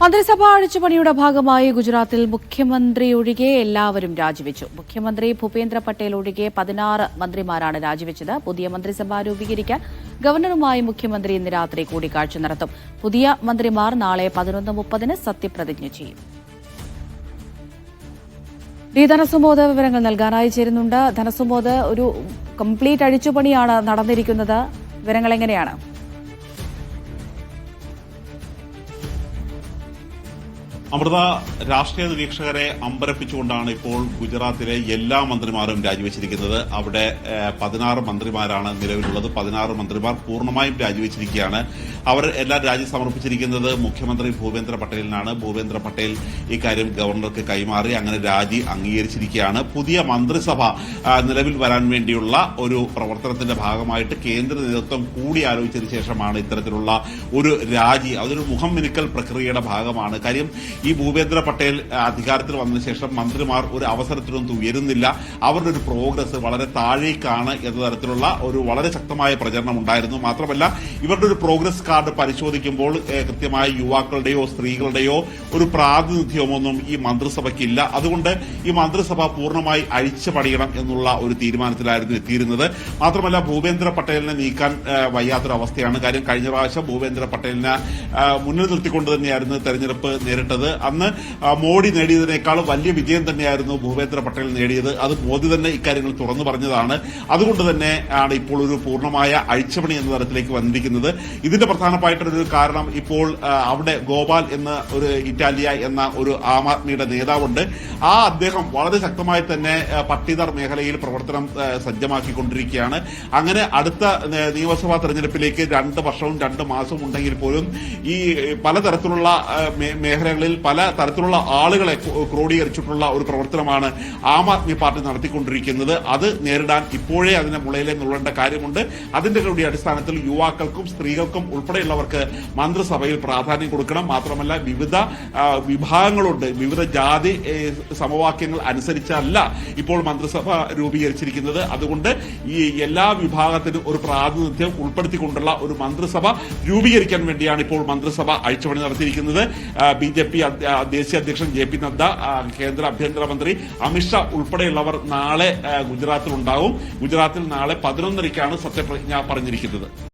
മന്ത്രിസഭാ അഴിച്ചുപണിയുടെ ഭാഗമായി ഗുജറാത്തിൽ മുഖ്യമന്ത്രി ഒഴികെ എല്ലാവരും രാജിവെച്ചു. മുഖ്യമന്ത്രി ഭൂപേന്ദ്ര പട്ടേൽ ഒഴികെ പതിനാറ് മന്ത്രിമാരാണ് രാജിവെച്ചത്. പുതിയ മന്ത്രിസഭ രൂപീകരിക്കാൻ ഗവർണറുമായി മുഖ്യമന്ത്രി ഇന്ന് രാത്രി കൂടിക്കാഴ്ച നടത്തും. പുതിയ മന്ത്രിമാർ നാളെ പതിനൊന്ന് മുപ്പതിന് സത്യപ്രതിജ്ഞ ചെയ്യും. ഈ വിവരങ്ങൾ നൽകാനായി ചേരുന്നുണ്ട്. ധനസുമോദ് ഒരു കംപ്ലീറ്റ് അഴിച്ചുപണിയാണ് നടന്നിരിക്കുന്നത്. വിവരങ്ങൾ എങ്ങനെയാണ്? അമൃത രാഷ്ട്രീയ നിരീക്ഷകരെ അമ്പരപ്പിച്ചുകൊണ്ടാണ് ഇപ്പോൾ ഗുജറാത്തിലെ എല്ലാ മന്ത്രിമാരും രാജിവെച്ചിരിക്കുന്നത്. അവിടെ പതിനാറ് മന്ത്രിമാരാണ് നിലവിലുള്ളത്. പതിനാറ് മന്ത്രിമാർ പൂർണമായും രാജിവെച്ചിരിക്കുകയാണ്. അവർ എല്ലാം രാജി സമർപ്പിച്ചിരിക്കുന്നത് മുഖ്യമന്ത്രി ഭൂപേന്ദ്ര പട്ടേലിനാണ്. ഭൂപേന്ദ്ര പട്ടേൽ ഇക്കാര്യം ഗവർണർക്ക് കൈമാറി അങ്ങനെ രാജി അംഗീകരിച്ചിരിക്കുകയാണ്. പുതിയ മന്ത്രിസഭ നിലവിൽ വരാൻ വേണ്ടിയുള്ള ഒരു പ്രവർത്തനത്തിന്റെ ഭാഗമായിട്ട് കേന്ദ്ര നേതൃത്വം കൂടി ആലോചിച്ചതിന് ശേഷമാണ് ഇത്തരത്തിലുള്ള ഒരു രാജി അതൊരു മുഖം മിനുക്കൽ പ്രക്രിയയുടെ ഭാഗമാണ്. കാര്യം ഈ ഭൂപേന്ദ്ര പട്ടേൽ അധികാരത്തിൽ വന്നതിന് ശേഷം മന്ത്രിമാർ ഒരു അവസരത്തിനൊന്നും ഉയരുന്നില്ല. അവരുടെ ഒരു പ്രോഗ്രസ് വളരെ താഴേക്കാണ് എന്ന തരത്തിലുള്ള ഒരു വളരെ ശക്തമായ പ്രചരണം ഉണ്ടായിരുന്നു. മാത്രമല്ല ഇവരുടെ ഒരു പ്രോഗ്രസ് കാർഡ് പരിശോധിക്കുമ്പോൾ കൃത്യമായ യുവാക്കളുടെയോ സ്ത്രീകളുടെയോ ഒരു പ്രാതിനിധ്യമൊന്നും ഈ മന്ത്രിസഭയ്ക്കില്ല. അതുകൊണ്ട് ഈ മന്ത്രിസഭ പൂർണമായി അഴിച്ചു പണിയണം എന്നുള്ള ഒരു തീരുമാനത്തിലായിരുന്നു എത്തിയിരുന്നത്. മാത്രമല്ല ഭൂപേന്ദ്ര പട്ടേലിനെ നീക്കാൻ വയ്യാത്തൊരവസ്ഥയാണ് കാര്യം കഴിഞ്ഞ പ്രാവശ്യം ഭൂപേന്ദ്ര പട്ടേലിനെ മുന്നിൽ നിർത്തിക്കൊണ്ട് തന്നെയായിരുന്നു തെരഞ്ഞെടുപ്പ് നേരിട്ടത്. അന്ന് മോഡി നേടിയതിനേക്കാളും വലിയ വിജയം തന്നെയായിരുന്നു ഭൂപേന്ദ്ര പട്ടേൽ നേടിയത്. അത് മോദി തന്നെ ഇക്കാര്യങ്ങൾ തുറന്നു പറഞ്ഞതാണ്. അതുകൊണ്ട് തന്നെ ആണ് ഇപ്പോൾ ഒരു പൂർണമായ അഴിച്ചുപണി എന്ന തരത്തിലേക്ക് വന്നിരിക്കുന്നത്. ഇതിന്റെ പ്രധാനമായിട്ടൊരു കാരണം ഇപ്പോൾ അവിടെ ഗോപാൽ എന്ന ഒരു ഇറ്റാലിയ എന്ന ഒരു ആം ആദ്മിയുടെ നേതാവുണ്ട്. ആ അദ്ദേഹം വളരെ ശക്തമായി തന്നെ പട്ടിതർ മേഖലയിൽ പ്രവർത്തനം സജ്ജമാക്കിക്കൊണ്ടിരിക്കുകയാണ്. അങ്ങനെ അടുത്ത നിയമസഭാ തെരഞ്ഞെടുപ്പിലേക്ക് രണ്ട് വർഷവും രണ്ട് മാസവും ഉണ്ടെങ്കിൽ പോലും ഈ പലതരത്തിലുള്ള മേഖലകളിൽ പല തരത്തിലുള്ള ആളുകളെ ക്രോഡീകരിച്ചിട്ടുള്ള ഒരു പ്രവർത്തനമാണ് ആം ആദ്മി പാർട്ടി നടത്തിക്കൊണ്ടിരിക്കുന്നത്. അത് നേരിടാൻ ഇപ്പോഴേ അതിനെ മുളയിലെ നുള്ളേണ്ട കാര്യമുണ്ട്. അതിന്റെ കൂടി അടിസ്ഥാനത്തിൽ യുവാക്കൾക്കും സ്ത്രീകൾക്കും ഉൾപ്പെടെയുള്ളവർക്ക് മന്ത്രിസഭയിൽ പ്രാധാന്യം കൊടുക്കണം. മാത്രമല്ല വിവിധ വിഭാഗങ്ങളുണ്ട്. വിവിധ ജാതി സമവാക്യങ്ങൾ അനുസരിച്ചല്ല ഇപ്പോൾ മന്ത്രിസഭ രൂപീകരിച്ചിരിക്കുന്നത്. അതുകൊണ്ട് ഈ എല്ലാ വിഭാഗത്തിനും ഒരു പ്രാതിനിധ്യം ഉൾപ്പെടുത്തിക്കൊണ്ടുള്ള ഒരു മന്ത്രിസഭ രൂപീകരിക്കാൻ വേണ്ടിയാണ് ഇപ്പോൾ മന്ത്രിസഭ അഴിച്ചുപണി നടത്തിയിരിക്കുന്നത്. ബി ജെ പി ദേശീയ അധ്യക്ഷൻ ജെ പി നദ്ദ കേന്ദ്ര ആഭ്യന്തരമന്ത്രി അമിത്ഷാ ഉൾപ്പെടെയുള്ളവർ നാളെ ഗുജറാത്തിൽ ഉണ്ടാവും ഗുജറാത്തിൽ നാളെ പതിനൊന്നരയ്ക്കാണ് സത്യപ്രതിജ്ഞ പറഞ്ഞിരിക്കുന്നത്.